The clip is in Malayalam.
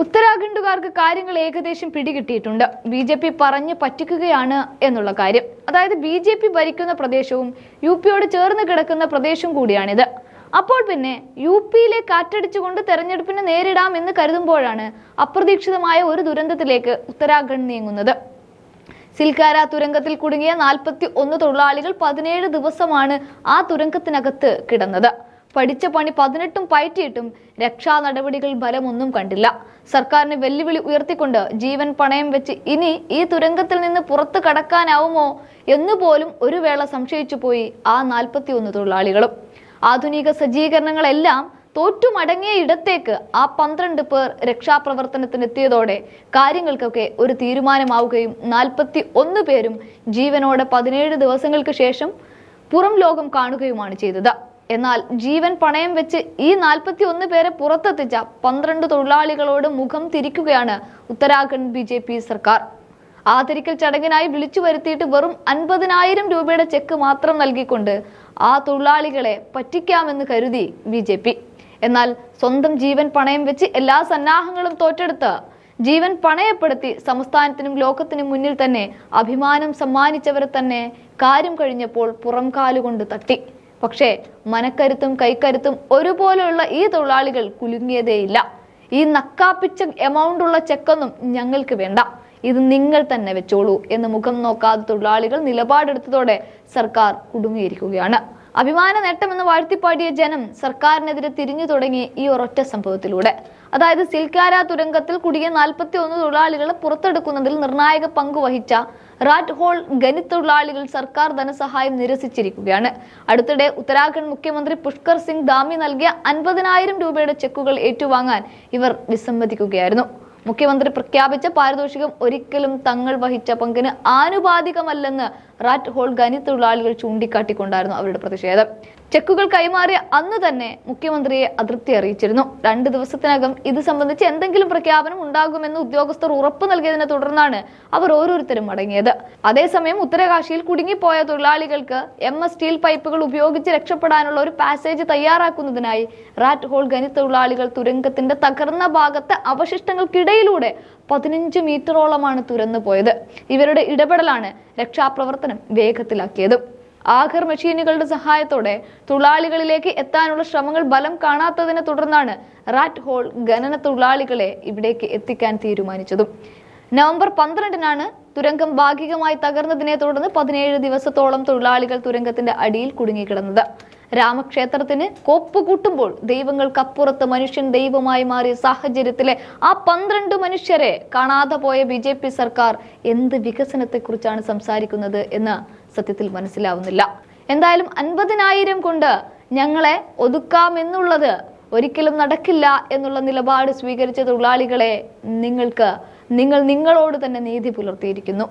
ഉത്തരാഖണ്ഡുകാർക്ക് കാര്യങ്ങൾ ഏകദേശം പിടികിട്ടിയിട്ടുണ്ട്. ബി ജെ പി പറഞ്ഞ് പറ്റിക്കുകയാണ് എന്നുള്ള കാര്യം. അതായത് ബി ജെ പി ഭരിക്കുന്ന പ്രദേശവും യു പിയോട് ചേർന്ന് കിടക്കുന്ന പ്രദേശവും കൂടിയാണിത്. അപ്പോൾ പിന്നെ യു പിയിലെ കാറ്റടിച്ചുകൊണ്ട് തെരഞ്ഞെടുപ്പിനെ നേരിടാം എന്ന് കരുതുമ്പോഴാണ് അപ്രതീക്ഷിതമായ ഒരു ദുരന്തത്തിലേക്ക് ഉത്തരാഖണ്ഡ് നീങ്ങുന്നത്. സിൽക്കാര തുരങ്കത്തിൽ കുടുങ്ങിയ നാൽപ്പത്തി ഒന്ന് തൊഴിലാളികൾ പതിനേഴ് ദിവസമാണ് ആ തുരങ്കത്തിനകത്ത് കിടന്നത്. പഠിച്ച പണി പതിനെട്ടും പയറ്റിയിട്ടും രക്ഷാ നടപടികൾ ഫലമൊന്നും കണ്ടില്ല. സർക്കാരിന് വെല്ലുവിളി ഉയർത്തിക്കൊണ്ട് ജീവൻ പണയം വെച്ച് ഇനി ഈ തുരങ്കത്തിൽ നിന്ന് പുറത്തു കടക്കാനാവുമോ എന്നുപോലും ഒരു വേള സംശയിച്ചു പോയി ആ നാൽപ്പത്തി ഒന്ന് തൊഴിലാളികളും. ആധുനിക സജ്ജീകരണങ്ങളെല്ലാം തോറ്റുമടങ്ങിയ ഇടത്തേക്ക് ആ പന്ത്രണ്ട് പേർ രക്ഷാപ്രവർത്തനത്തിനെത്തിയതോടെ കാര്യങ്ങൾക്കൊക്കെ ഒരു തീരുമാനമാവുകയും നാൽപ്പത്തി ഒന്ന് പേരും ജീവനോടെ പതിനേഴ് ദിവസങ്ങൾക്ക് ശേഷം പുറം ലോകം കാണുകയുമാണ് ചെയ്തത്. എന്നാൽ ജീവൻ പണയം വെച്ച് ഈ നാൽപ്പത്തി ഒന്ന് പേരെ പുറത്തെത്തിച്ച പന്ത്രണ്ട് തൊഴിലാളികളോട് മുഖം തിരിക്കുകയാണ് ഉത്തരാഖണ്ഡ് ബി ജെ പി സർക്കാർ. ആദരിക്കൽ ചടങ്ങിനായി വിളിച്ചു വരുത്തിയിട്ട് വെറും അൻപതിനായിരം രൂപയുടെ ചെക്ക് മാത്രം നൽകിക്കൊണ്ട് ആ തൊഴിലാളികളെ പറ്റിക്കാമെന്ന് കരുതി ബി ജെ പി. എന്നാൽ സ്വന്തം ജീവൻ പണയം വെച്ച് എല്ലാ സന്നാഹങ്ങളും തോറ്റെടുത്ത് ജീവൻ പണയപ്പെടുത്തി സംസ്ഥാനത്തിനും ലോകത്തിനും മുന്നിൽ തന്നെ അഭിമാനം സമ്മാനിച്ചവരെ തന്നെ കാര്യം കഴിഞ്ഞപ്പോൾ പുറം കാലുകൊണ്ട് തട്ടി. പക്ഷേ മനക്കരുത്തും കൈക്കരുത്തും ഒരുപോലെയുള്ള ഈ തൊഴിലാളികൾ കുലുങ്ങിയതേയില്ല. ഈ നക്കാപ്പിച്ച എമൗണ്ട് ഉള്ള ചെക്കൊന്നും ഞങ്ങൾക്ക് വേണ്ട. ഇത് നിങ്ങൾ തന്നെ വെച്ചോളൂ എന്ന് മുഖം നോക്കാതെ തൊഴിലാളികൾ നിലപാടെടുത്തതോടെ സർക്കാർ കുടുങ്ങിയിരിക്കുകയാണ്. അഭിമാന നേട്ടമെന്ന് വാഴ്ത്തിപ്പാടിയ ജനം സർക്കാരിനെതിരെ തിരിഞ്ഞു തുടങ്ങി ഈ ഒരൊറ്റ സംഭവത്തിലൂടെ. അതായത് സിൽക്കാര തുരങ്കത്തിൽ കുടുങ്ങിയ നാൽപ്പത്തി ഒന്ന് തൊഴിലാളികളെ പുറത്തെടുക്കുന്നതിൽ നിർണായക പങ്ക് വഹിച്ച റാറ്റ് ഹോൾ ഖനിത്തൊഴിലാളികൾ തൊഴിലാളികൾ സർക്കാർ ധനസഹായം നിരസിച്ചിരിക്കുകയാണ്. അടുത്തിടെ ഉത്തരാഖണ്ഡ് മുഖ്യമന്ത്രി പുഷ്കർ സിംഗ് ധാമി നൽകിയ അൻപതിനായിരം രൂപയുടെ ചെക്കുകൾ ഏറ്റുവാങ്ങാൻ ഇവർ വിസമ്മതിക്കുകയായിരുന്നു. മുഖ്യമന്ത്രി പ്രഖ്യാപിച്ച പാരിതോഷികം ഒരിക്കലും തങ്ങൾ വഹിച്ച പങ്കിന് ആനുപാതികമല്ലെന്ന് റാറ്റ് ഹോൾ ഗനി തൊഴിലാളികൾ ചൂണ്ടിക്കാട്ടിക്കൊണ്ടായിരുന്നു അവരുടെ പ്രതിഷേധം. ചെക്കുകൾ കൈമാറിയ അന്ന് തന്നെ മുഖ്യമന്ത്രിയെ അതൃപ്തി അറിയിച്ചിരുന്നു. രണ്ട് ദിവസത്തിനകം ഇത് സംബന്ധിച്ച് എന്തെങ്കിലും പ്രഖ്യാപനം ഉണ്ടാകുമെന്ന് ഉദ്യോഗസ്ഥർ ഉറപ്പു നൽകിയതിനെ തുടർന്നാണ് അവർ ഓരോരുത്തരും മടങ്ങിയത്. അതേസമയം ഉത്തരകാശിയിൽ കുടുങ്ങിപ്പോയ തൊഴിലാളികൾക്ക് എം എസ് സ്റ്റീൽ പൈപ്പുകൾ ഉപയോഗിച്ച് രക്ഷപ്പെടാനുള്ള ഒരു പാസേജ് തയ്യാറാക്കുന്നതിനായി റാറ്റ് ഹോൾ ഖനി തൊഴിലാളികൾ തുരങ്കത്തിന്റെ തകർന്ന ഭാഗത്തെ അവശിഷ്ടങ്ങൾക്കിടയിലൂടെ പതിനഞ്ച് മീറ്ററോളമാണ് തുരന്നു പോയത് ഇവരുടെ ഇടപെടലാണ് രക്ഷാപ്രവർത്തനം വേഗത്തിലാക്കിയത്. ആഖർ മെഷീനുകളുടെ സഹായത്തോടെ തൊഴിലാളികളിലേക്ക് എത്താനുള്ള ശ്രമങ്ങൾ ബലം കാണാത്തതിനെ തുടർന്നാണ് റാറ്റ് ഹോൾ ഖനന തൊഴിലാളികളെ ഇവിടേക്ക് എത്തിക്കാൻ തീരുമാനിച്ചതും. നവംബർ പന്ത്രണ്ടിനാണ് തുരങ്കം ഭാഗികമായി തകർന്നതിനെ തുടർന്ന് പതിനേഴ് ദിവസത്തോളം തൊഴിലാളികൾ തുരങ്കത്തിന്റെ അടിയിൽ കുടുങ്ങിക്കിടന്നത്. രാമക്ഷേത്രത്തിന് കൊപ്പ് കൂട്ടുമ്പോൾ ദൈവങ്ങൾക്കപ്പുറത്ത് മനുഷ്യൻ ദൈവമായി മാറിയ സാഹചര്യത്തിലെ ആ പന്ത്രണ്ട് മനുഷ്യരെ കാണാതെ പോയ ബി ജെ പി സർക്കാർ എന്ത് വികസനത്തെക്കുറിച്ചാണ് സംസാരിക്കുന്നത് എന്ന് സത്യത്തിൽ മനസ്സിലാവുന്നില്ല. എന്തായാലും അൻപതിനായിരം കൊണ്ട് ഞങ്ങളെ ഒതുക്കാമെന്നുള്ളത് ഒരിക്കലും നടക്കില്ല എന്നുള്ള നിലപാട് സ്വീകരിച്ച തൊഴിലാളികളെ നിങ്ങൾക്ക് നിങ്ങൾ നിങ്ങളോട് തന്നെ നീതി പുലർത്തിയിരിക്കുന്നു.